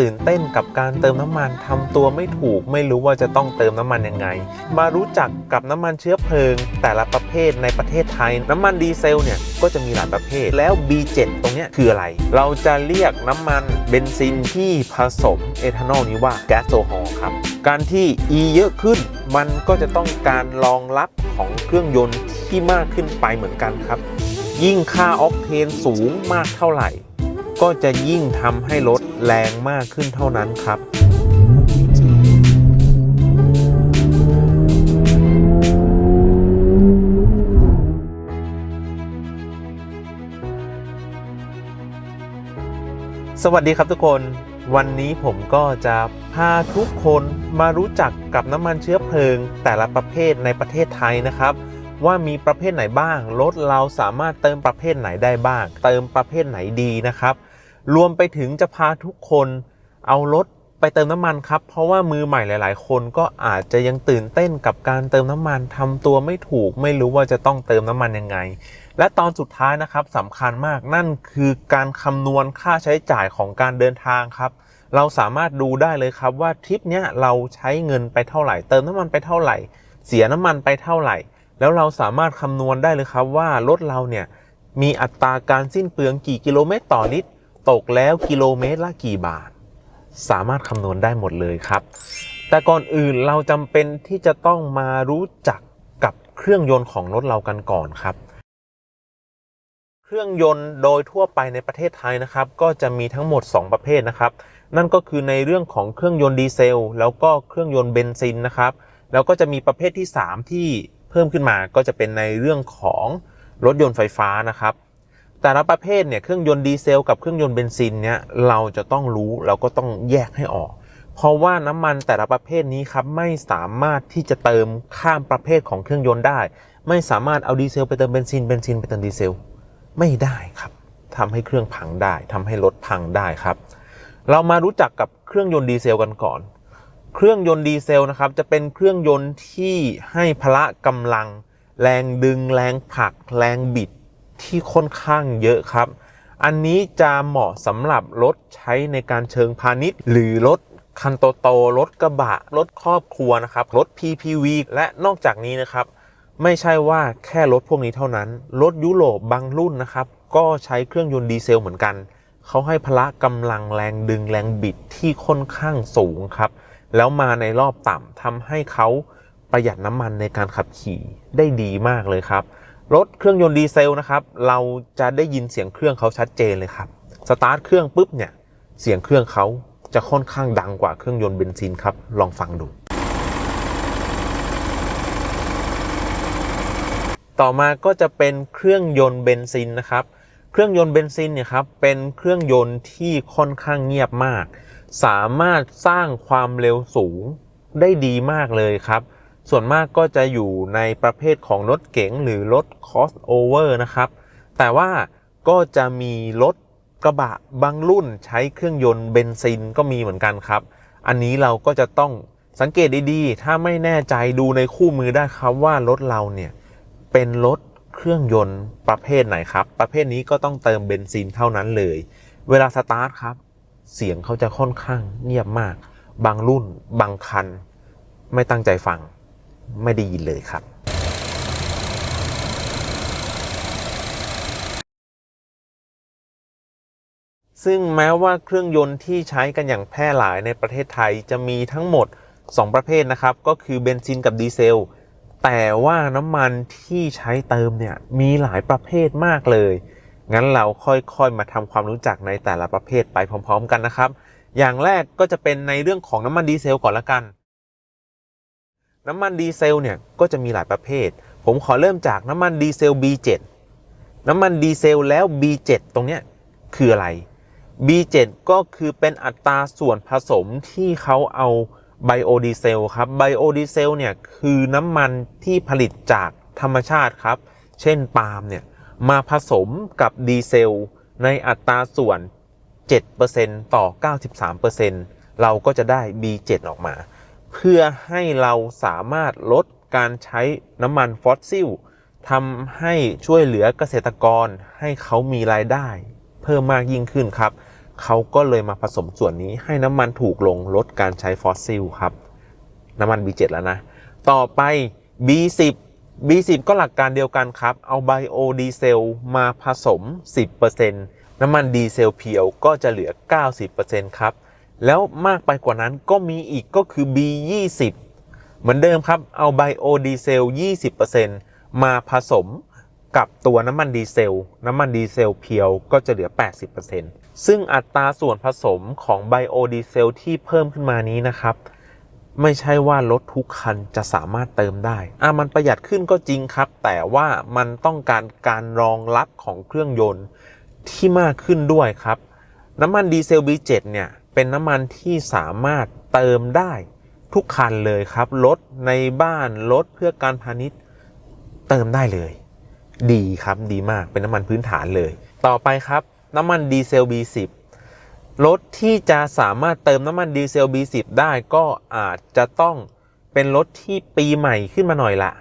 ตื่นเต้นกับการเติมน้ำมันทำตัวไม่ถูก ไม่รู้ว่าจะต้องเติมน้ำมันยังไง มารู้จักกับน้ำมันเชื้อเพลิง แต่ละประเภทในประเทศไทย น้ำมันดีเซลเนี่ยก็จะมีหลายประเภทแล้ว B7 ตรงนี้คืออะไร เราจะเรียกน้ำมันเบนซินที่ผสมเอทานอลนี้ว่าแก๊สโซฮอล์ครับ การที่ E เยอะขึ้น มันก็จะต้องการรองรับของเครื่องยนต์ที่มากขึ้นไปเหมือนกันครับ ยิ่งค่าออกเทนสูงมากเท่าไหร่ ก็จะยิ่งทำให้รถ แรงมากขึ้นเท่านั้นครับสวัสดีครับทุกคนวันนี้ผมก็จะพาทุกคนมารู้จักกับน้ำมันเชื้อเพลิง แต่ละประเภทในประเทศไทยนะครับ ว่ามีประเภทไหนบ้างรถเราสามารถเติมประเภทไหนได้บ้าง เติมประเภทไหนดีนะครับ รวมไปถึงจะพาทุกคนเอารถไปเติมน้ำมันครับ เพราะว่ามือใหม่หลาย ๆ คนก็อาจจะยังตื่นเต้นกับการเติมน้ำมันทำตัวไม่ถูก ไม่รู้ว่าจะต้องเติมน้ำมันยังไง และตอนสุดท้ายนะครับสำคัญมากนั่นคือการคำนวณค่าใช้จ่ายของการเดินทางครับ เราสามารถดูได้เลยครับว่าทริปเนี้ยเราใช้เงินไปเท่าไหร่ เติมน้ำมันไปเท่าไหร่ เสียน้ำมันไปเท่าไหร่ แล้วเราสามารถคำนวณได้เลยครับว่ารถเราเนี่ยมีอัตราการสิ้นเปลืองกี่กิโลเมตรต่อลิตร ตกแล้วกิโลเมตรละกี่บาท สามารถคำนวณได้หมดเลยครับ แต่ก่อนอื่นเราจำเป็นที่จะต้องมารู้จักกับเครื่องยนต์ของรถเรากันก่อนครับ เครื่องยนต์โดยทั่วไปในประเทศไทยนะครับ ก็จะมีทั้งหมด 2 ประเภทนะครับ นั่นก็คือในเรื่องของเครื่องยนต์ดีเซล แล้วก็เครื่องยนต์เบนซินนะครับแล้วก็จะมีประเภทที่ 3 ที่เพิ่มขึ้นมาก็จะเป็นในเรื่องของรถยนต์ไฟฟ้านะครับ แต่ละประเภทเนี่ยเครื่องยนต์ดีเซลกับเครื่องยนต์เบนซินเนี่ยเราจะต้องรู้เราก็ต้องแยกให้ออก เพราะว่าน้ำมันแต่ละประเภทนี้ครับไม่สามารถที่จะเติมข้ามประเภทของเครื่องยนต์ได้ ไม่สามารถเอาดีเซลไปเติมเบนซินเบนซินไปเติมดีเซลไม่ได้ครับทำให้เครื่องพังได้ทำให้รถพังได้ครับ เรามารู้จักกับเครื่องยนต์ดีเซลกันก่อน เครื่องยนต์ดีเซลนะครับจะเป็นเครื่องยนต์ที่ให้พละกำลัง แรงดึง แรงผลัก แรงบิด ที่ค่อนข้างเยอะครับ อันนี้จะเหมาะสำหรับรถใช้ในการเชิงพาณิชย์ หรือรถคันโตๆรถกระบะ รถครอบครัวนะครับ รถ PPV และนอกจากนี้นะครับ ไม่ใช่ว่าแค่รถพวกนี้เท่านั้น รถยุโรปบางรุ่นนะครับ ก็ใช้เครื่องยนต์ดีเซลเหมือนกัน เขาให้พละกำลังแรงดึงแรงบิดที่ค่อนข้างสูงครับ แล้วมาในรอบต่ำทำให้เขาประหยัดน้ำมันในการขับขี่ได้ดีมากเลยครับ รถเครื่องยนต์ดีเซลนะครับเราจะได้ยินเสียงเครื่องเขาชัดเจนเลยครับสตาร์ทเครื่องปุ๊บเนี่ยเสียงเครื่องเขาจะค่อนข้างดังกว่าเครื่องยนต์เบนซินครับลองฟังดู ต่อมาก็จะเป็นเครื่องยนต์เบนซินนะครับเครื่องยนต์เบนซินเนี่ยครับเป็นเครื่องยนต์ที่ค่อนข้างเงียบมาก สามารถสร้างความเร็วสูงได้ดีมากเลยครับ ส่วนมากก็จะอยู่ในประเภทของรถเก๋งหรือรถ crossover นะครับ แต่ว่าก็จะมีรถกระบะบางรุ่นใช้เครื่องยนต์เบนซินก็มีเหมือนกันครับ อันนี้เราก็จะต้องสังเกตดีๆ ถ้าไม่แน่ใจดูในคู่มือได้ครับว่ารถเราเนี่ยเป็นรถเครื่องยนต์ประเภทไหนครับ ประเภทนี้ก็ต้องเติมเบนซินเท่านั้นเลย เวลาสตาร์ทครับ เสียงเขาจะค่อนข้างเงียบมาก บางรุ่น บางคัน ไม่ตั้งใจฟัง ไม่ได้ยินเลยครับซึ่งแม้ว่าเครื่องยนต์ที่ใช้กันอย่างแพร่หลายในประเทศไทยจะมีทั้งหมด 2 ประเภทนะครับ ก็คือเบนซินกับดีเซล แต่ว่าน้ำมันที่ใช้เติมเนี่ยมีหลายประเภทมากเลย งั้นเราค่อยๆมาทำความรู้จักในแต่ละประเภทไปพร้อม ๆ กันนะครับ อย่างแรกก็จะเป็นในเรื่องของน้ำมันดีเซลก่อนละกัน น้ำมันดีเซลเนี่ยก็จะมีหลายประเภท ผมขอเริ่มจากน้ำมันดีเซล B7 น้ำมันดีเซลแล้ว B7 ตรงเนี้ยคืออะไร B7 ก็คือเป็นอัตราส่วนผสมที่เขาเอาไบโอดีเซลครับ ไบโอดีเซลเนี่ยคือน้ำมันที่ผลิตจากธรรมชาติครับ เช่นปาล์มเนี่ยมาผสมกับดีเซลในอัตราส่วน 7%ต่อ 93%เราก็จะได้ B7 ออกมา เพื่อให้เราสามารถลดการใช้น้ำมันฟอสซิลทำให้ช่วยเหลือเกษตรกรให้เขามีรายได้ เพิ่มมากยิ่งขึ้นครับ เขาก็เลยมาผสมส่วนนี้ให้น้ำมันถูกลงลดการใช้ฟอสซิลครับ น้ำมัน B7 แล้วนะ ต่อไป B10 B10 ก็หลักการเดียวกันครับ เอาไบโอดีเซลมาผสม 10%น้ำมันดีเซลเพียวก็จะเหลือ 90%ครับ แล้วมากไปกว่านั้นก็มีอีกก็คือ B20 เหมือนเดิมครับ เอาไบโอดีเซล 20%มาผสมกับตัวน้ำมันดีเซล น้ำมันดีเซลเพียวก็จะเหลือ 80%ซึ่งอัตราส่วนผสมของไบโอดีเซลที่เพิ่มขึ้นมานี้นะครับ ไม่ใช่ว่ารถทุกคันจะสามารถเติมได้อะมันประหยัดขึ้นก็จริงครับ แต่ว่ามันต้องการการรองรับของเครื่องยนต์ที่มากขึ้นด้วยครับ น้ำมันดีเซล B7 เนี่ย เป็นน้ำมันที่สามารถเติมได้ทุกคันเลยครับ รถในบ้านรถเพื่อการพาณิชย์เติมได้เลย ดีครับดีมากเป็นน้ำมันพื้นฐานเลย ต่อไปครับน้ำมันดีเซล B10 รถที่จะสามารถเติมน้ำมันดีเซล B10 ได้ก็อาจจะต้องเป็นรถที่ปีใหม่ขึ้นมาหน่อยละ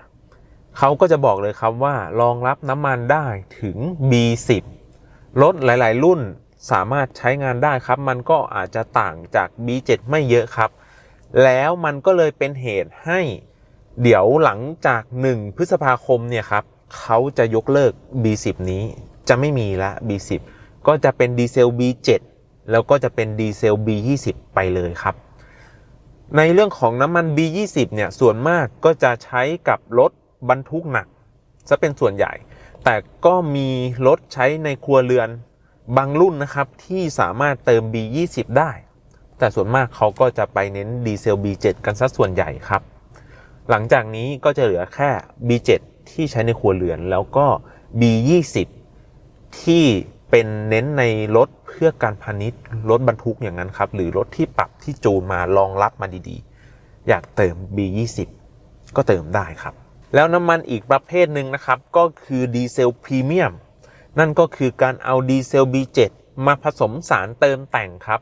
เขาก็จะบอกเลยครับว่ารองรับน้ำมันได้ถึง B10 รถหลาย ๆ รุ่น สามารถใช้งานได้ครับ มันก็อาจจะต่างจาก B7 ไม่เยอะครับ แล้วมันก็เลยเป็นเหตุให้ เดี๋ยวหลังจาก 1 พฤษภาคมเนี่ยครับเขาจะยกเลิก B10 นี้จะไม่มีละ B10 ก็จะเป็นดีเซล B7 แล้วก็จะเป็นดีเซล B20 ไปเลยครับ ในเรื่องของน้ำมัน B20 เนี่ยส่วนมากก็จะใช้กับรถบรรทุกหนัก จะเป็นส่วนใหญ่ แต่ก็มีรถใช้ในครัวเรือน บางรุ่นนะครับที่สามารถเติม B20 ได้ แต่ส่วนมากเขาก็จะไปเน้นดีเซล B7 กันซะส่วนใหญ่ครับ หลังจากนี้ก็จะเหลือแค่ B7 ที่ใช้ในครัวเรือน แล้วก็ B20 ที่เป็นเน้นในรถเพื่อการพาณิชย์รถบรรทุกอย่างนั้นครับ หรือรถที่ปรับที่จูนมารองรับมาดีๆ อยากเติม B20 ก็เติมได้ครับ แล้วน้ำมันอีกประเภทหนึ่งนะครับ ก็คือดีเซลพรีเมียม นั่นก็คือการเอาดีเซล B7 มาผสมสารเติมแต่งครับ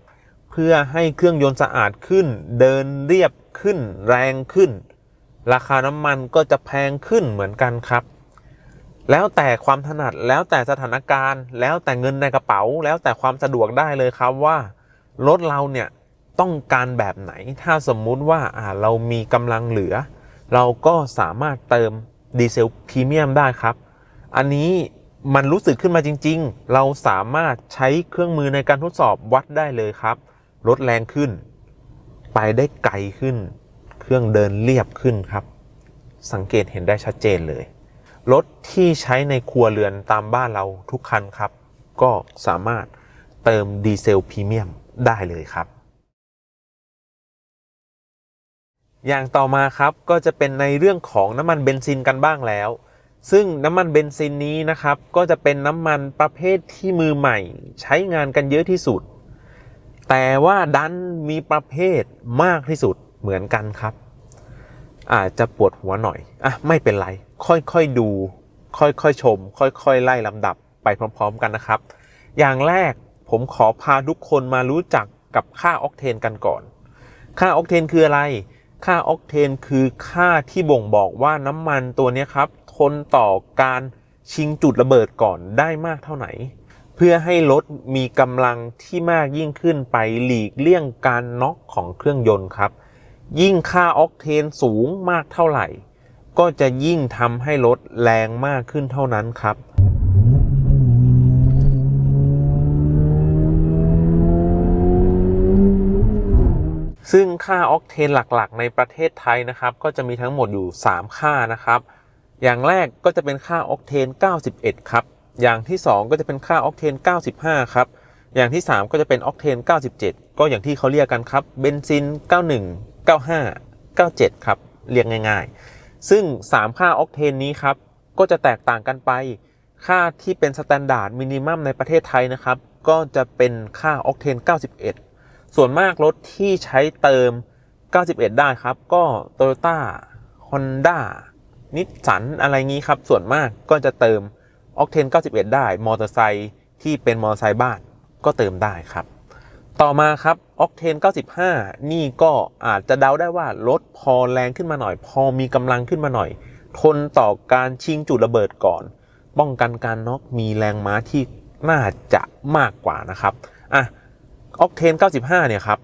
เพื่อให้เครื่องยนต์สะอาดขึ้น เดินเรียบขึ้น แรงขึ้น ราคาน้ำมันก็จะแพงขึ้นเหมือนกันครับ แล้วแต่ความถนัดแล้วแต่สถานการณ์ แล้วแต่เงินในกระเป๋า แล้วแต่ความสะดวกได้เลยครับว่ารถเราเนี่ยต้องการแบบไหนถ้าสมมุติว่าอ่าเรามีกำลังเหลือ เราก็สามารถเติมดีเซลพรีเมียมได้ครับ อันนี้ มันรู้สึกขึ้นมาจริง ๆ เราสามารถใช้เครื่องมือในการทดสอบวัดได้เลยครับรถแรงขึ้น ไปได้ไกลขึ้น เครื่องเดินเรียบขึ้นครับ สังเกตเห็นได้ชัดเจนเลย รถที่ใช้ในครัวเรือนตามบ้านเราทุกคันครับ ก็สามารถเติมดีเซลพรีเมียมได้เลยครับ อย่างต่อมาครับก็จะเป็นในเรื่องของน้ำมันเบนซินกันบ้างแล้ว ซึ่งน้ำมันเบนซินนี้นะครับ ก็จะเป็นน้ำมันประเภทที่มือใหม่ ใช้งานกันเยอะที่สุด แต่ว่าดันมีประเภทมากที่สุดเหมือนกันครับ อาจจะปวดหัวหน่อยอะไม่เป็นไร ค่อยๆดู ค่อยๆชม ค่อยๆไล่ลำดับไปพร้อม ๆ กันนะครับ อย่างแรกผมขอพาทุกคนมารู้จักกับค่าออกเทนกันก่อน ค่าออกเทนคืออะไร ค่าออกเทนคือค่าที่บ่งบอกว่าน้ำมันตัวนี้ครับ ทนต่อการชิงจุดระเบิดก่อนได้มากเท่าไหร่เพื่อให้รถมีกำลังที่มากยิ่งขึ้นไปหลีกเลี่ยงการน็อกของเครื่องยนต์ครับ ยิ่งค่าออกเทนสูงมากเท่าไหร่ ก็จะยิ่งทำให้รถแรงมากขึ้นเท่านั้นครับ ซึ่งค่าออกเทนหลักๆ ในประเทศไทยนะครับ ก็จะมีทั้งหมดอยู่ 3 ค่านะครับ อย่างแรกก็จะเป็นค่าออกเทน 91 ครับ อย่างที่ 2 ก็จะเป็นค่าออกเทน 95 ครับ อย่างที่ 3 ก็จะเป็นออกเทน 97 ก็อย่างที่เขาเรียกกันครับ เบนซิน 91 95 97 ครับ เรียกง่ายๆ ซึ่ง 3 ค่าออกเทนนี้ครับ ก็จะแตกต่างกันไป ค่าที่เป็นสแตนดาร์ดมินิมัมในประเทศไทยนะครับ ก็จะเป็นค่าออกเทน 91 ส่วนมากรถที่ใช้เติม 91 ได้ครับ ก็ Toyota Honda นิสสันอะไรงี้ครับ ส่วนมากก็จะเติมออกเทน91 ได้ มอเตอร์ไซค์ที่เป็นมอเตอร์ไซค์บ้านก็เติมได้ครับ ต่อมาครับออกเทน95 นี่ก็อาจจะเดาได้ว่า รถพอแรงขึ้นมาหน่อย พอมีกำลังขึ้นมาหน่อย ทนต่อการชิงจุดระเบิดก่อน ป้องกันการน็อกมีแรงม้าที่น่าจะมากกว่านะครับอะออกเทน95 เนี่ยครับ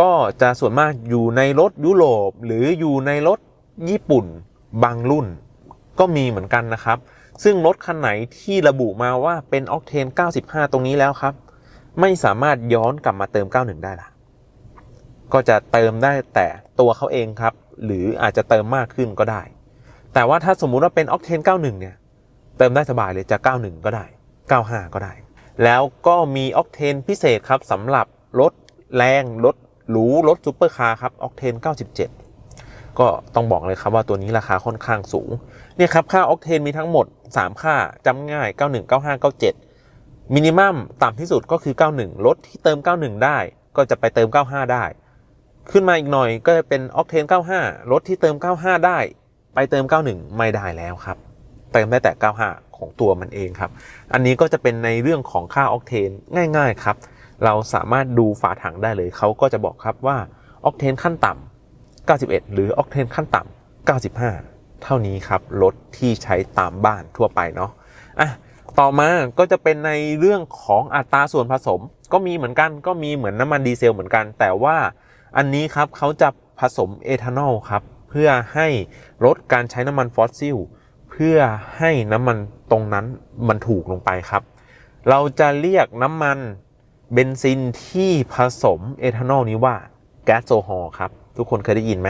ก็จะส่วนมากอยู่ในรถยุโรปหรืออยู่ในรถญี่ปุ่น บางรุ่นก็มีเหมือนกันนะครับ ซึ่งรถคันไหนที่ระบุมาว่าเป็นออกเทน 95 ตรงนี้แล้วครับ ไม่สามารถย้อนกลับมาเติม 91 ได้ละก็จะเติมได้แต่ตัวเขาเองครับ หรืออาจจะเติมมากขึ้นก็ได้ แต่ว่าถ้าสมมุติว่าเป็นออกเทน 91 เนี่ย เติมได้สบายเลยจะ 91 ก็ได้ 95 ก็ได้ แล้วก็มีออกเทนพิเศษครับสำหรับรถแรงรถหรูรถซูเปอร์คาร์ครับออกเทน 97 ก็ต้องบอกเลยครับว่าตัวนี้ราคาค่อนข้างสูงเนี่ยครับค่าออกเทนมีทั้งหมด 3 ค่าจำง่าย 91 95 97 มินิมัมต่ำที่สุดก็คือ 91 รถที่เติม 91 ได้ก็จะไปเติม 95 ได้ ขึ้นมาอีกหน่อยก็จะเป็นออกเทน 95 รถที่เติม 95 ได้ ไปเติม 91 ไม่ได้แล้วครับ เติมได้แต่ 95 ของตัวมันเองครับ อันนี้ก็จะเป็นในเรื่องของค่าออกเทนง่าย ๆ ครับ เราสามารถดูฝาถังได้เลยเขาก็จะบอกครับว่าออกเทนขั้นต่ำ 91 หรือออกเทนขั้นต่ำ95 เท่านี้ครับ รถที่ใช้ตามบ้านทั่วไปเนาะอะต่อมาก็จะเป็นในเรื่องของอัตราส่วนผสม ก็มีเหมือนกันก็มีเหมือนน้ำมันดีเซลเหมือนกัน แต่ว่าอันนี้ครับเขาจะผสมเอทานอลครับ เพื่อให้ลดการใช้น้ำมันฟอสซิลเพื่อให้น้ำมันตรงนั้นมันถูกลงไปครับ เราจะเรียกน้ำมันเบนซินที่ผสมเอทานอลนี้ว่าแก๊สโซฮอลครับ ทุกคนเคยได้ยินไหม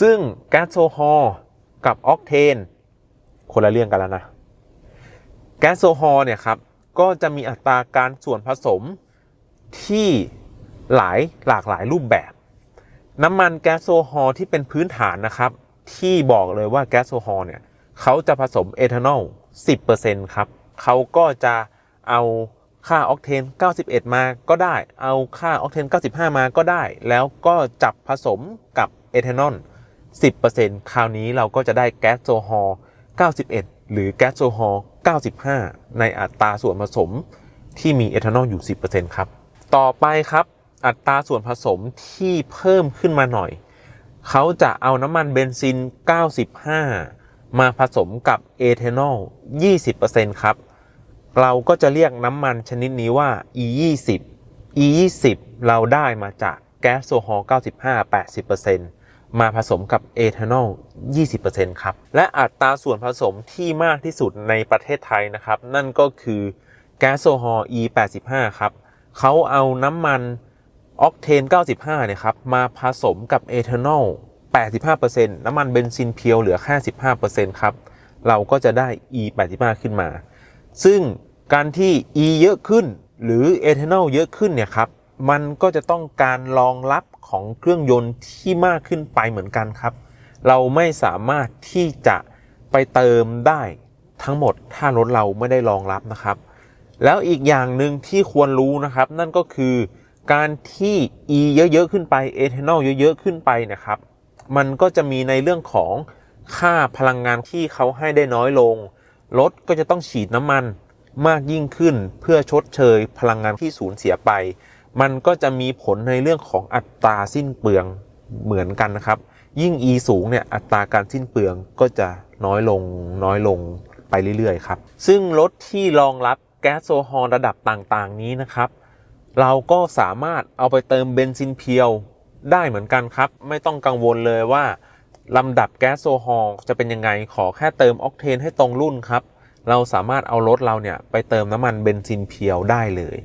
ซึ่งแก๊สโซฮอลกับออกเทนคนละเรื่องกันแล้วนะ แก๊สโซฮอลเนี่ยครับ ก็จะมีอัตราการส่วนผสมที่หลายหลากหลายรูปแบบ น้ำมันแก๊สโซฮอลที่เป็นพื้นฐานนะครับ ที่บอกเลยว่าแก๊สโซฮอลเนี่ยเขาจะผสมเอทานอล 10%ครับเขาก็จะเอา ค่าออกเทน 91 มาก็ได้ เอาค่าออกเทน 95 มาก็ได้ แล้วก็จับผสมกับเอทานอล 10%คราวนี้เราก็จะได้แก๊สโซฮอล91 หรือแก๊สโซฮอล95 ในอัตราส่วนผสมที่มีเอทานอลอยู่ 10%ครับ ต่อไปครับ อัตราส่วนผสมที่เพิ่มขึ้นมาหน่อย เขาจะเอาน้ำมันเบนซิน 95 มาผสมกับเอทานอล 20%ครับ เราก็จะเรียกน้ำมันชนิดนี้ว่า E20 E20 เราได้มาจากแก๊สโซฮอล์95 80%มาผสมกับเอทานอล 20%ครับ และอัตราส่วนผสมที่มากที่สุดในประเทศไทยนะครับ นั่นก็คือแก๊สโซฮอล์ E85 ครับเขาเอาน้ำมันออกเทน 95 เนี่ยครับ มาผสมกับเอทานอล 85%น้ำมันเบนซินเพียวเหลือแค่ 15%ครับ เราก็จะได้ E85 ขึ้นมา ซึ่งการที่ E เยอะขึ้น หรือเอทานอลเยอะขึ้นเนี่ยครับ มันก็จะต้องการรองรับของเครื่องยนต์ที่มากขึ้นไปเหมือนกันครับ เราไม่สามารถที่จะไปเติมได้ทั้งหมดถ้ารถเราไม่ได้รองรับนะครับ แล้วอีกอย่างหนึ่งที่ควรรู้นะครับ นั่นก็คือการที่ E เยอะๆขึ้นไปเอทานอลเยอะๆขึ้นไปนะครับ มันก็จะมีในเรื่องของค่าพลังงานที่เขาให้ได้น้อยลง รถก็จะต้องฉีดน้ำมันมากยิ่งขึ้นเพื่อชดเชยพลังงานที่สูญเสียไป มันก็จะมีผลในเรื่องของอัตราสิ้นเปลืองเหมือนกันนะครับ ยิ่ง E สูงเนี่ยอัตราการสิ้นเปลืองก็จะน้อยลงน้อยลงไปเรื่อยๆครับ ซึ่งรถที่รองรับแก๊สโซฮอลระดับต่างๆนี้นะครับ เราก็สามารถเอาไปเติมเบนซินเพียวได้เหมือนกันครับ ไม่ต้องกังวลเลยว่า ลำดับแก๊สโซฮอลจะเป็นยังไงขอแค่เติมออกเทนให้ตรงรุ่นครับ เราสามารถเอารถเราเนี่ยไปเติมน้ำมันเบนซินเพียวได้เลย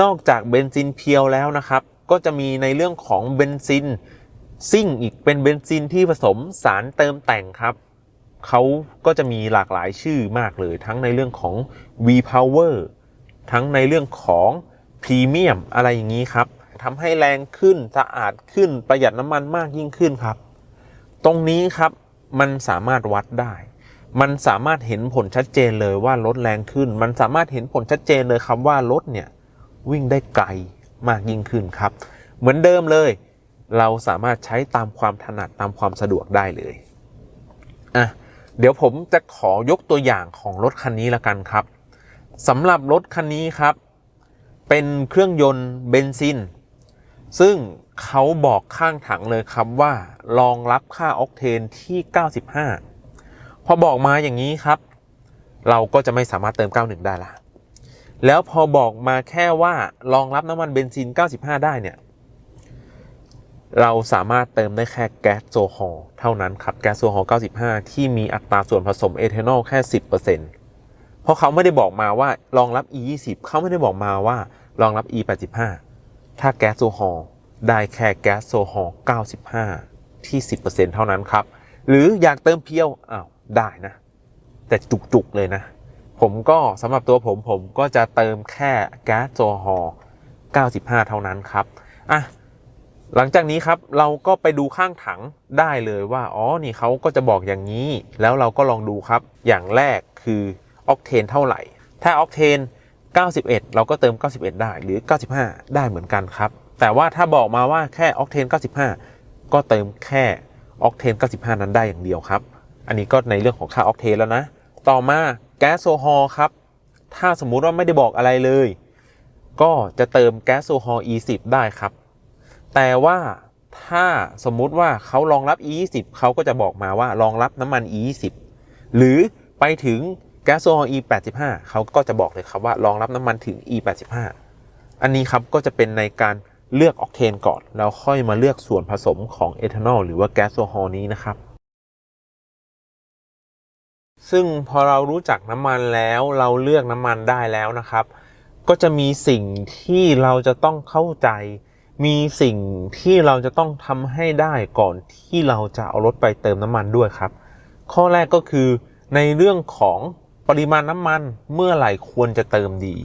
นอกจากเบนซินเพียวแล้วนะครับ ก็จะมีในเรื่องของเบนซินซิ่งอีกเป็นเบนซินที่ผสมสารเติมแต่งครับเขาก็จะมีหลากหลายชื่อมากเลย ทั้งในเรื่องของ V Power ทั้งในเรื่องของพรีเมียมอะไรอย่างนี้ครับทำให้แรงขึ้นสะอาดขึ้นประหยัดน้ำมันมากยิ่งขึ้นครับ ตรงนี้ครับมันสามารถวัดได้ มันสามารถเห็นผลชัดเจนเลยว่ารถแรงขึ้น มันสามารถเห็นผลชัดเจนเลยครับว่ารถเนี่ยวิ่งได้ไกลมากยิ่งขึ้นครับ เหมือนเดิมเลย เราสามารถใช้ตามความถนัดตามความสะดวกได้เลยอะเดี๋ยวผมจะขอยกตัวอย่างของรถคันนี้ละกันครับสำหรับรถคันนี้ครับ เป็นเครื่องยนต์เบนซิน ซึ่ง เขาบอกข้างถังเลยครับว่ารองรับค่าออกเทนที่ 95 พอบอกมาอย่างนี้ครับ เราก็จะไม่สามารถเติม 91 ได้ละ แล้วพอบอกมาแค่ว่ารองรับน้ำมันเบนซิน 95 ได้เนี่ยเราสามารถเติมได้แค่แก๊สโซฮอลเท่านั้นครับแก๊สโซฮอล95 ที่มีอัตราส่วนผสมเอทานอลแค่ 10%เพราะเขาไม่ได้บอกมาว่ารองรับ E20 เขาไม่ได้บอกมาว่ารองรับ E85 ถ้าแก๊สโซฮอล ได้แค่แก๊สโซฮอล์95 ที่ 10%เท่านั้นครับ หรืออยากเติมเพียวอ้าวได้นะ แต่จุกๆเลยนะ ผมก็สำหรับตัวผมผมก็จะเติมแค่แก๊สโซฮอล์95 เท่านั้นครับอะหลังจากนี้ครับเราก็ไปดูข้างถังได้เลยว่า อ๋อ นี่เขาก็จะบอกอย่างนี้ แล้วเราก็ลองดูครับ อย่างแรกคือออกเทนเท่าไหร่ ถ้าออกเทน91 เราก็เติม 91 ได้หรือ 95 ได้เหมือนกันครับ แต่ว่าถ้าบอกมาว่าแค่ออกเทน 95 ก็เติมแค่ออกเทน 95 นั้นได้อย่างเดียวครับ อันนี้ก็ในเรื่องของค่าออกเทนแล้วนะ ต่อมาแก๊สโซฮอลครับ ถ้าสมมุติว่าไม่ได้บอกอะไรเลย ก็จะเติมแก๊สโซฮอล์ E10 ได้ครับ แต่ว่าถ้าสมมุติว่าเขารองรับ E20 เขาก็จะบอกมาว่ารองรับน้ำมัน E20 หรือไปถึงแก๊สโซฮอล์ E85 เขาก็จะบอกเลยครับว่ารองรับน้ำมันถึง E85 อันนี้ครับก็จะเป็นในการ เลือกออกเทนก่อน แล้วค่อยมาเลือกส่วนผสมของเอทานอลหรือว่าแก๊สโซฮอลนี้นะครับซึ่งพอเรารู้จักน้ำมันแล้วเราเลือกน้ำมันได้แล้วนะครับ ก็จะมีสิ่งที่เราจะต้องเข้าใจ มีสิ่งที่เราจะต้องทำให้ได้ก่อนที่เราจะเอารถไปเติมน้ำมันด้วยครับ ข้อแรกก็คือในเรื่องของปริมาณน้ำมันเมื่อไหร่ควรจะเติมดี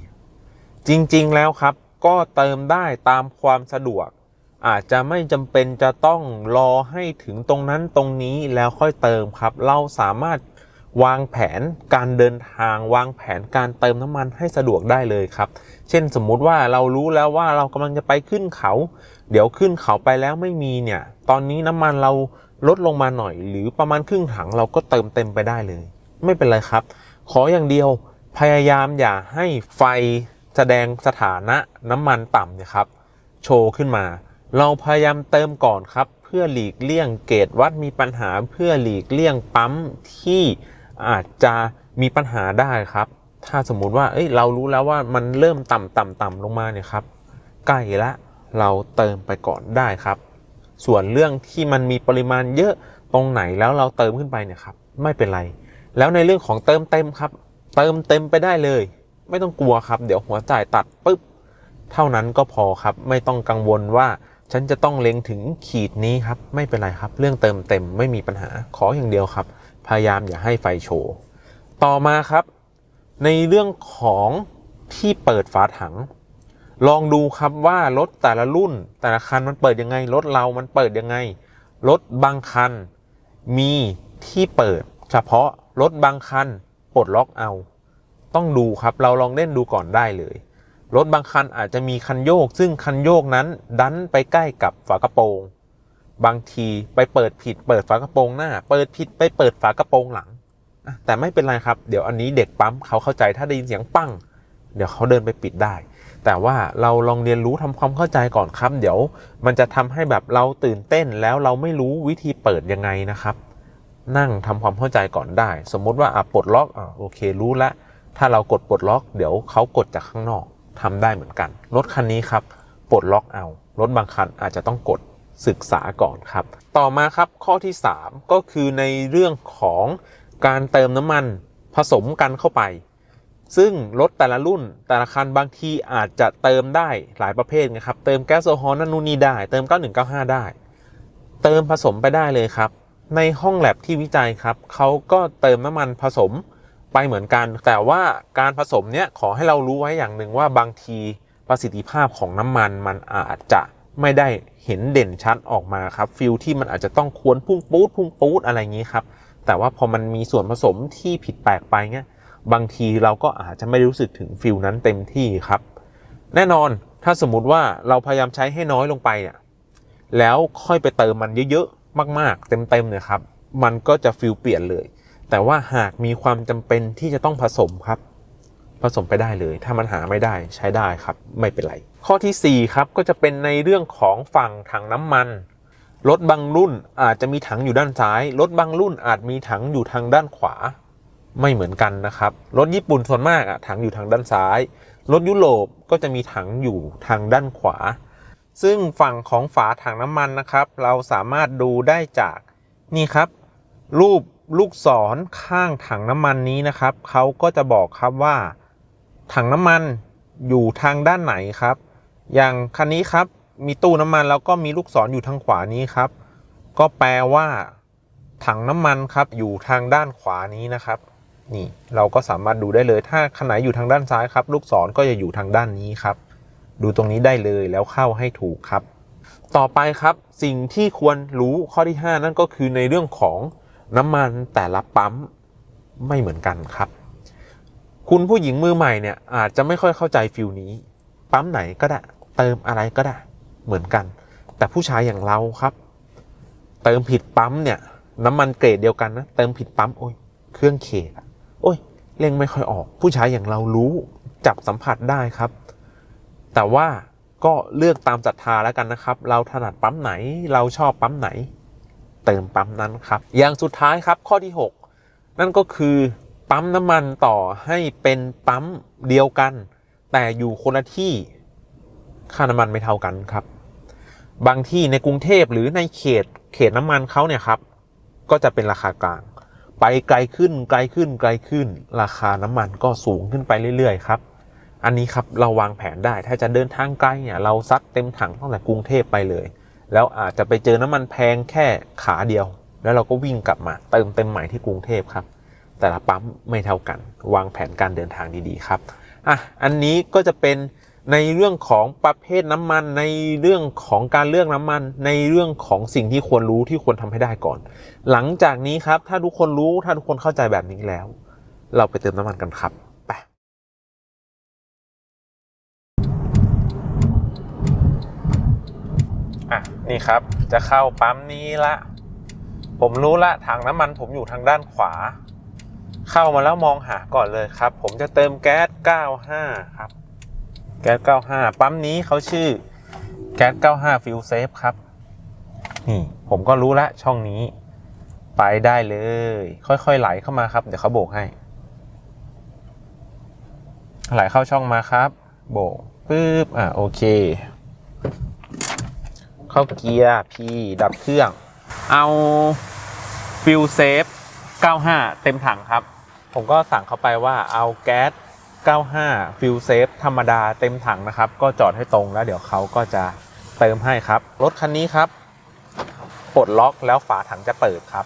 จริงๆแล้วครับ ก็เติมได้ตามความสะดวก อาจจะไม่จำเป็นจะต้องรอให้ถึงตรงนั้นตรงนี้แล้วค่อยเติมครับ เราสามารถวางแผนการเดินทางวางแผนการเติมน้ำมันให้สะดวกได้เลยครับ เช่นสมมุติว่าเรารู้แล้วว่าเรากำลังจะไปขึ้นเขา เดี๋ยวขึ้นเขาไปแล้วไม่มีเนี่ย ตอนนี้น้ำมันเราลดลงมาหน่อย หรือประมาณครึ่งถังเราก็เติมเต็มไปได้เลย ไม่เป็นไรครับ ขออย่างเดียวพยายามอย่าให้ไฟ แสดงสถานะน้ำมันต่ำเนี่ยครับ โชว์ขึ้นมา เราพยายามเติมก่อนครับ เพื่อหลีกเลี่ยงเกจวัดมีปัญหาเพื่อหลีกเลี่ยงปั๊มที่อาจจะมีปัญหาได้ครับ ถ้าสมมุติว่าเอ้ยเรารู้แล้วว่ามันเริ่มต่ำต่ำต่ำลงมาเนี่ยครับใกล้ละเราเติมไปก่อนได้ครับ ส่วนเรื่องที่มันมีปริมาณเยอะตรงไหนแล้วเราเติมขึ้นไปเนี่ยครับ ไม่เป็นไร แล้วในเรื่องของเติมเต็มครับ เติมเต็มไปได้เลย ไม่ต้องกลัวครับ เดี๋ยวหัวจ่ายตัดปุ๊บเท่านั้นก็พอครับ ไม่ต้องกังวลว่าฉันจะต้องเล็งถึงขีดนี้ครับ ไม่เป็นไรครับ เรื่องเติมเต็มไม่มีปัญหาขออย่างเดียวครับ พยายามอย่าให้ไฟโชว์ต่อมาครับ ในเรื่องของที่เปิดฝาถัง ลองดูครับว่ารถแต่ละรุ่น แต่ละคันมันเปิดยังไงรถเรามันเปิดยังไงรถบางคันมีที่เปิด เฉพาะรถบางคันปลดล็อกเอา ต้องดูครับเราลองเล่นดูก่อนได้เลย รถบางคันอาจจะมีคันโยก ซึ่งคันโยกนั้นดันไปใกล้กับฝากระโปรง บางทีไปเปิดผิด เปิดฝากระโปรงหน้า เปิดผิดไปเปิดฝากระโปรงหลังแต่ไม่เป็นไรครับ เดี๋ยวอันนี้เด็กปั๊มเขาเข้าใจถ้าได้ยินเสียงปั้ง เดี๋ยวเขาเดินไปปิดได้ แต่ว่าเราลองเรียนรู้ทำความเข้าใจก่อนครับ เดี๋ยวมันจะทำให้แบบเราตื่นเต้นแล้วเราไม่รู้วิธีเปิดยังไงนะครับ นั่งทำความเข้าใจก่อนได้ สมมุติว่าอะปลดล็อกอะโอเครู้ละ ถ้าเรากดปลดล็อกเดี๋ยวเขากดจากข้างนอกทำได้เหมือนกัน รถคันนี้ครับปลดล็อกเอา รถบางคันอาจจะต้องกดศึกษาก่อนครับ ต่อมาครับข้อที่ 3 ก็คือในเรื่องของการเติมน้ำมันผสมกันเข้าไป ซึ่งรถแต่ละรุ่นแต่ละคันบางทีอาจจะเติมได้หลายประเภทนะครับ เติมแก๊สโซฮอลนั่นนู่นนี่ได้ เติม 9195 ได้ เติมผสมไปได้เลยครับ ในห้องแลบที่วิจัยครับเขาก็เติมน้ำมันผสม ไปเหมือนกัน แต่ว่าการผสมเนี้ยขอให้เรารู้ไว้อย่างหนึ่งว่าบางทีประสิทธิภาพของน้ำมันมันอาจจะไม่ได้เห็นเด่นชัดออกมาครับฟิลที่มันอาจจะต้องควรพุ่งปูดพุ่งปูดอะไรอย่างนี้ครับแต่ว่าพอมันมีส่วนผสมที่ผิดแปลกไปเงี้ยบางทีเราก็อาจจะไม่รู้สึกถึงฟิลนั้นเต็มที่ครับ แน่นอนถ้าสมมติว่าเราพยายามใช้ให้น้อยลงไปเนี่ยแล้วค่อยไปเติมมันเยอะๆมากๆ เต็มๆเนี่ยครับมันก็จะฟิลเปลี่ยนเลย แต่ว่าหากมีความจำเป็นที่จะต้องผสมครับ ผสมไปได้เลย ถ้ามันหาไม่ได้ใช้ได้ครับ ไม่เป็นไร ข้อทีสี่4 ครับก็จะเป็นในเรื่องของฝั่งถังน้ำมันรถบางรุ่นอาจจะมีถังอยู่ด้านซ้ายรถบางรุ่นอาจมีถังอยู่ทางด้านขวา ไม่เหมือนกันนะครับรถญี่ปุ่นส่วนมากอะถังอยู่ทางด้านซ้ายรถยุโรปก็จะมีถังอยู่ทางด้านขวา ซึ่งฝั่งของฝาถังน้ำมันนะครับ เราสามารถดูได้จากนี่ครับ รูป ลูกศรข้างถังน้ำมันนี้นะครับเขาก็จะบอกครับว่า ถังน้ำมันอยู่ทางด้านไหนครับ อย่างคันนี้ครับมีตู้น้ำมันแล้วก็มีลูกศรออยู่ทางขวานี้ครับ ก็แปลว่า ถังน้ำมันครับอยู่ทางด้านขวานี้นะครับ นี่เราก็สามารถดูได้เลย ถ้าคันไหนอยู่ทางด้านซ้ายครับ ลูกศรก็จะอยู่ทางด้านนี้ครับ ดูตรงนี้ได้เลยแล้วเข้าให้ถูกครับ ต่อไปครับสิ่งที่ควรรู้ข้อที่ 5 นั่นก็คือในเรื่องของ น้ำมันแต่ละปั๊มไม่เหมือนกันครับ คุณผู้หญิงมือใหม่เนี่ยอาจจะไม่ค่อยเข้าใจฟิลนี้ ปั๊มไหนก็ได้เติมอะไรก็ได้เหมือนกัน แต่ผู้ชายอย่างเราครับ เติมผิดปั๊มเนี่ยน้ำมันเกรดเดียวกันนะเติมผิดปั๊มโอ้ยเครื่องเขกอะโอ้ยเร่งไม่ค่อยออก ผู้ชายอย่างเรารู้จับสัมผัสได้ครับ แต่ว่าก็เลือกตามศรัทธาแล้วกันนะครับ เราถนัดปั๊มไหนเราชอบปั๊มไหน เติมปั๊มนั้นครับ อย่างสุดท้ายครับข้อที่ 6 นั่นก็คือปั๊มน้ำมันต่อให้เป็นปั๊มเดียวกัน แต่อยู่คนละที่ค่าน้ำมันไม่เท่ากันครับ บางที่ในกรุงเทพหรือในเขตเขตน้ำมันเขาเนี่ยครับก็จะเป็นราคากลาง ไปไกลขึ้นไกลขึ้นไกลขึ้น ราคาน้ำมันก็สูงขึ้นไปเรื่อยๆครับอันนี้ครับเราวางแผนได้ถ้าจะเดินทางไกลเนี่ยเราซัดเต็มถังตั้งแต่กรุงเทพไปเลย แล้วอาจจะไปเจอน้ำมันแพงแค่ขาเดียว แล้วเราก็วิ่งกลับมาเติมเต็มใหม่ที่กรุงเทพครับ แต่ละปั๊มไม่เท่ากัน วางแผนการเดินทางดีๆครับอะอันนี้ก็จะเป็นในเรื่องของประเภทน้ำมัน ในเรื่องของการเลือกน้ำมัน ในเรื่องของสิ่งที่ควรรู้ที่ควรทำให้ได้ก่อน หลังจากนี้ครับ ถ้าทุกคนรู้ถ้าทุกคนเข้าใจแบบนี้แล้ว เราไปเติมน้ำมันกันครับไป อะนี่ครับ จะเข้าปั๊มนี้ละ ผมรู้ละถังน้ำมันผมอยู่ทางด้านขวา เข้ามาแล้วมองหาก่อนเลยครับ ผมจะเติมแก๊ส 95 ครับ แก๊ส 95 ปั๊มนี้เขาชื่อแก๊ส 95 ฟิลเซฟครับ นี่ผมก็รู้ละช่องนี้ ไปได้เลย ค่อยๆไหลเข้ามาครับ เดี๋ยวเขาโบกให้ ไหลเข้าช่องมาครับ โบกปึ๊บอะโอเค เข้าเกียร์ P ดับเครื่อง เอาฟิลเซฟ95 เต็มถังครับ ผมก็สั่งเขาไปว่าเอาแก๊ส 95 ฟิลเซฟธรรมดาเต็มถังนะครับ ก็จอดให้ตรงแล้วเดี๋ยวเขาก็จะเติมให้ครับ รถคันนี้ครับ ปลดล็อกแล้วฝาถังจะเปิดครับ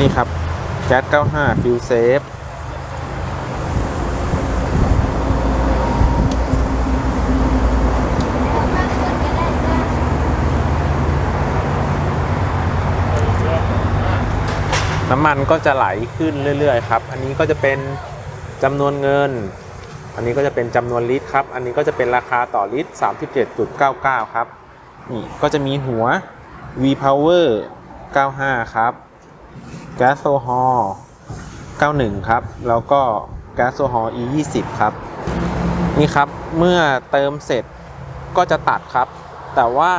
นี่ครับแก๊ส95 ฟิลเซฟน้ำมันก็จะไหลขึ้นเรื่อยๆครับ อันนี้ก็จะเป็นจำนวนเงิน อันนี้ก็จะเป็นจำนวนลิตรครับ อันนี้ก็จะเป็นราคาต่อลิตร 37.99 ครับ นี่ก็จะมีหัว V Power 95 ครับ แก๊สโซฮอล์91 ครับ แล้วก็แก๊สโซฮอล์ E 20 ครับ นี่ครับ เมื่อเติมเสร็จก็จะตัดครับ แต่ว่า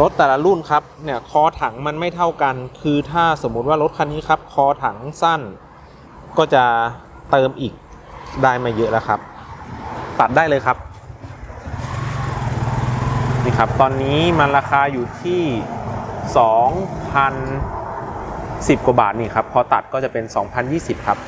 รถแต่ละรุ่นครับ เนี่ย คอถังมันไม่เท่ากัน คือถ้าสมมุติว่ารถคันนี้ครับ คอถังสั้น ก็จะเติมอีกได้ม่เยอะแล้วครับ ตัดได้เลยครับ นี่ครับ ตอนนี้มันราคาอยู่ที่ 2,000 10 กว่าบาทนี่ครับ พอตัดก็จะเป็น 2,020 ครับ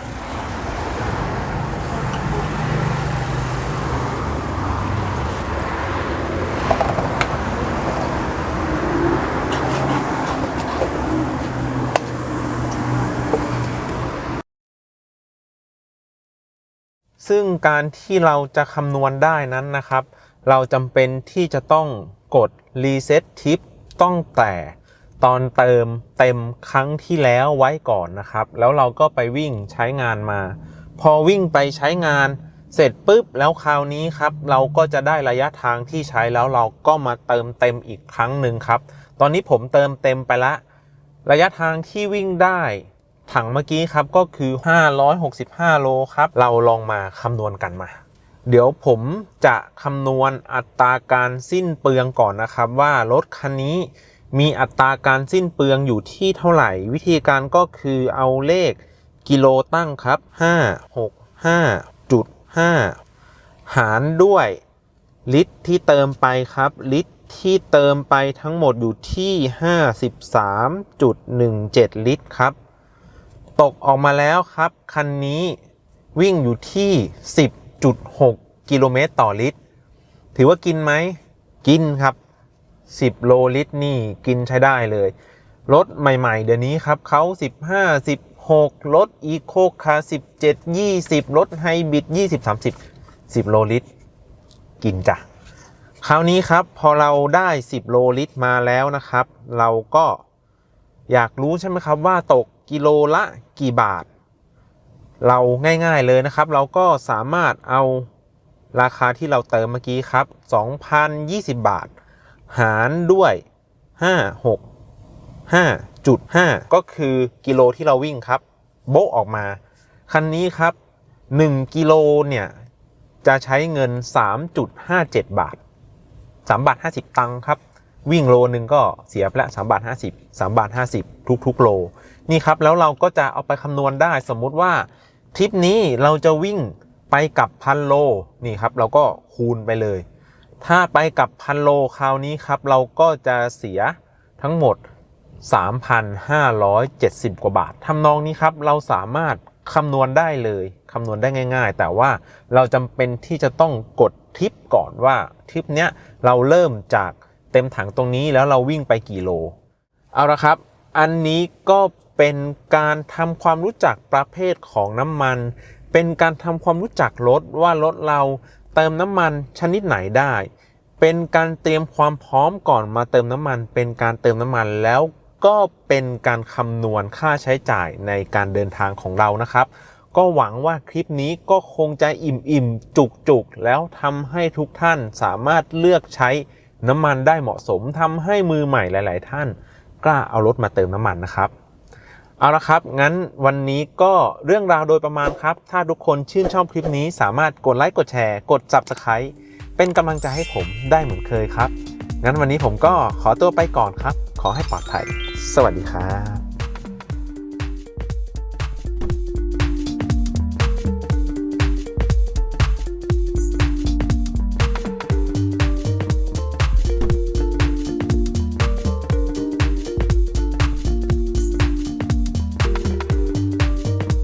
ซึ่งการที่เราจะคำนวณได้นั้นนะครับ เราจำเป็นที่จะต้องกด reset tip ต้องแต่ ตอนเติมเต็มครั้งที่แล้วไว้ก่อนนะครับ แล้วเราก็ไปวิ่งใช้งานมา พอวิ่งไปใช้งานเสร็จปุ๊บแล้วคราวนี้ครับเราก็จะได้ระยะทางที่ใช้แล้วเราก็มาเติมเต็มอีกครั้งหนึ่งครับ ตอนนี้ผมเติมเต็มไปละ ระยะทางที่วิ่งได้ถังเมื่อกี้ครับก็คือ 565 โลครับ เราลองมาคำนวณกันมา เดี๋ยวผมจะคำนวณอัตราการสิ้นเปลืองก่อนนะครับ ว่ารถคันนี้ มีอัตราการสิ้นเปลืองอยู่ที่เท่าไหร่ วิธีการก็คือเอาเลขกิโลตั้งครับ 5 6 5จุด5หารด้วย ลิตรที่เติมไปครับ ลิตรที่เติมไปทั้งหมดอยู่ที่ 53.17 ลิตรครับ ตกออกมาแล้วครับ คันนี้วิ่งอยู่ที่ 10.6 กิโลเมตรต่อลิตร ถือว่ากินไหม กินครับ 10 โลลิตรนี่กินใช้ได้เลย รถใหม่ๆ เดี๋ยวนี้ครับเขา 15 16 รถอีโคคาร์17 20 รถไฮบริด20 30 10 โลลิตร กินจ้ะคราวนี้ครับพอเราได้ 10 โลลิตรมาแล้วนะครับ เราก็อยากรู้ใช่ไหมครับว่าตกกิโลละกี่บาท เราง่ายๆเลยนะครับ เราก็สามารถเอาราคาที่เราเติมเมื่อกี้ครับ 2,020 บาท หารด้วย 5 6 5.5 ก็คือกิโลที่เราวิ่งครับ โบะออกมา คันนี้ครับ 1 กิโลเนี่ย จะใช้เงิน 3.57 บาท 3 บาท 50 ตังค์ครับ วิ่งโลนึงก็เสียไปละ3บาท 50 3 บาท 50 ทุกๆ โล นี่ครับ แล้วเราก็จะเอาไปคำนวณได้สมมุติว่าทริปนี้เราจะวิ่งไปกับพันโล นี่ครับ เราก็คูณไปเลย ถ้าไปกับพันโลคราวนี้ครับ เราก็จะเสียทั้งหมด 3,570 กว่าบาททำนองนี้ครับเราสามารถคำนวณได้เลยคำนวณได้ง่าย ๆ แต่ว่าเราจำเป็นที่จะต้องกดทริปก่อนว่าทริปเนี้ยเราเริ่มจากเต็มถังตรงนี้แล้วเราวิ่งไปกี่โล เอาละครับ อันนี้ก็เป็นการทำความรู้จักประเภทของน้ำมัน เป็นการทำความรู้จักรถว่ารถเรา เติมน้ำมันชนิดไหนได้ เป็นการเตรียมความพร้อมก่อนมาเติมน้ำมัน เป็นการเติมน้ำมันแล้วก็เป็นการคำนวณค่าใช้จ่ายในการเดินทางของเรานะครับ ก็หวังว่าคลิปนี้ก็คงจะอิ่มอิ่มจุกจุกๆ แล้วทำให้ทุกท่านสามารถเลือกใช้น้ำมันได้เหมาะสมทำให้มือใหม่หลาย ๆ ท่าน กล้าเอารถมาเติมน้ำมันนะครับ เอาละครับ งั้นวันนี้ก็เรื่องราวโดยประมาณครับ ถ้าทุกคนชื่นชอบคลิปนี้สามารถกดไลค์กดแชร์ กด Subscribe เป็นกำลังใจให้ผมได้เหมือนเคยครับ งั้นวันนี้ผมก็ขอตัวไปก่อนครับ ขอให้ปลอดภัย สวัสดีครับ